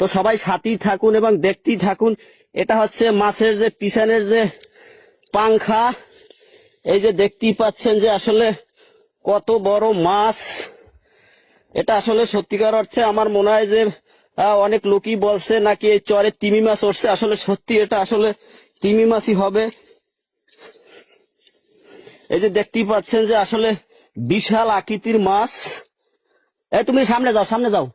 তো সবাই সাথেই থাকুন এবং দেখতেই থাকুন। এটা হচ্ছে মাছের যে পিছনের যে পাংখা, এই যে দেখতেই পাচ্ছেন যে আসলে কত বড় মাছ। এটা আসলে সত্যিকার অর্থে আমার মনে হয় যে অনেক লোকই বলছে নাকি এই চরে তিমি মাছ উঠছে। আসলে সত্যি এটা আসলে তিমি মাছই হবে। এই যে দেখতেই পাচ্ছেন যে আসলে বিশাল আকৃতির মাছ। এই তুমি সামনে যাও সামনে যাও।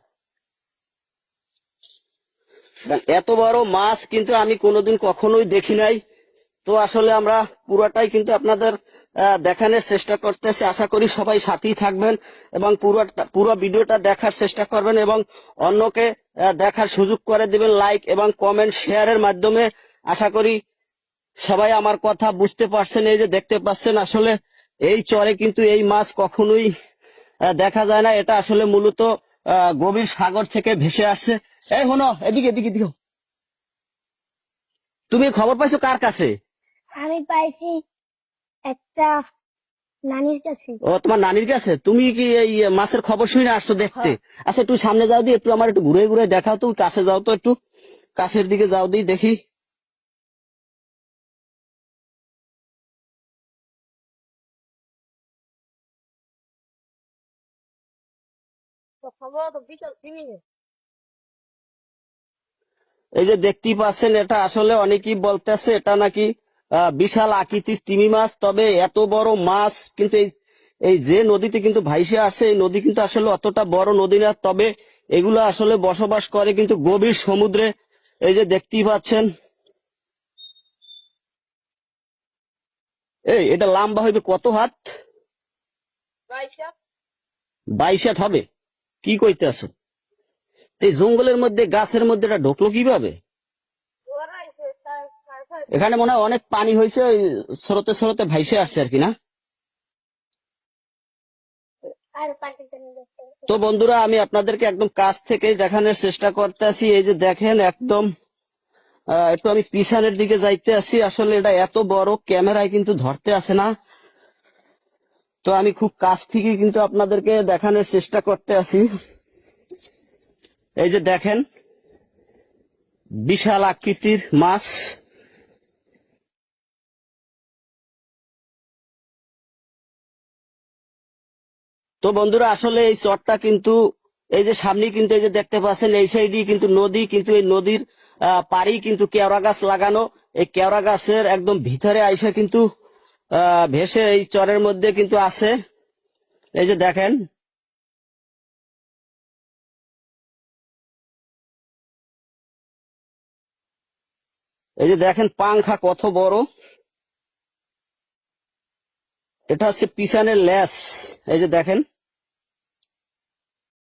এত বড় মাছ কিন্তু আমি কোনোদিন কখনোই দেখি নাই। তো আসলে আমরা পুরোটাই কিন্তু আপনাদের দেখানোর চেষ্টা করতেছি। আশা করি সবাই সাথেই থাকবেন এবং পুরো পুরো ভিডিওটা দেখার চেষ্টা করবেন এবং অন্যকে দেখার সুযোগ করে দিবেন লাইক এবং কমেন্ট শেয়ারের মাধ্যমে। আশা করি সবাই আমার কথা বুঝতে পারছেন, এই যে দেখতে পাচ্ছেন আসলে এই চরে কিন্তু এই মাছ কখনোই দেখা যায় না। এটা আসলে মূলত গভীর সাগর থেকে ভেসে আসছে। এই হনো এদিকে এদিকে এদিকে। তুমি খবর পাইছো কার কাছে? আমি পাইছি একটা নানির কাছে। ও তোমার নানির কাছে? তুমি কি এই মাছের খবর শুনে আসছো দেখতে? আচ্ছা একটু সামনে যাও দি একটু আমার একটু ঘুরে ঘুরে দেখাও তো কাছে যাও তো একটু। কাছের দিকে যাও দি দেখি। এই যে দেখতেই পাচ্ছেন এটা আসলে অনেকেই বলতেছে এটা নাকি বিশাল আকৃতির তিমি মাছ তবে এত বড় মাছ কিন্তু এই এই যে নদীতে কিন্তু ভাইসে আসে এই নদী কিন্তু আসলে অতটা বড় নদী না তবে এগুলো আসলে বসবাস করে কিন্তু গভীর সমুদ্রে। এই যে দেখতেই পাচ্ছেন এই এটা লম্বা হইবে কত হাত। বাইশ হাত হবে? কি কইতেছো? এই জঙ্গলের মধ্যে, গাছের মধ্যে এটা ঢুকলো কীভাবে? এখানে মনে হয় অনেক পানি হয়েছে ওই স্রোতে স্রোতে ভাইসে আসছে আর কি, না। তো বন্ধুরা, আমি আপনাদেরকে একদম কাছ থেকে দেখানোর চেষ্টা করতে আছি এই যে দেখেন, একদম একটু আমি পিছনের দিকে যাইতে আছি আসলে এটা এত বড় ক্যামেরায় কিন্তু ধরতে আসে না। তো আমি খুব কাছ থেকে কিন্তু আপনাদেরকে দেখানোর চেষ্টা করতে আছি। এই যে দেখেন, বিশাল আকৃতির মাছ। তো বন্ধুরা, আসলে এই চরটা কিন্তু, এই যে সামনে কিন্তু এই যে দেখতে পাচ্ছেন, এই সাইডে কিন্তু নদী, কিন্তু এই নদীর পাড়েই কিন্তু কেওড়া গাছ লাগানো। এই কেওড়া গাছের একদম ভিতরে আইসা কিন্তু ভেসে এই চরের মধ্যে কিন্তু আছে। এই যে দেখেন। এই যে দেখেন পাংখা কত বড়। এটা হচ্ছে পিসানের ল্যাস। এই যে দেখেন।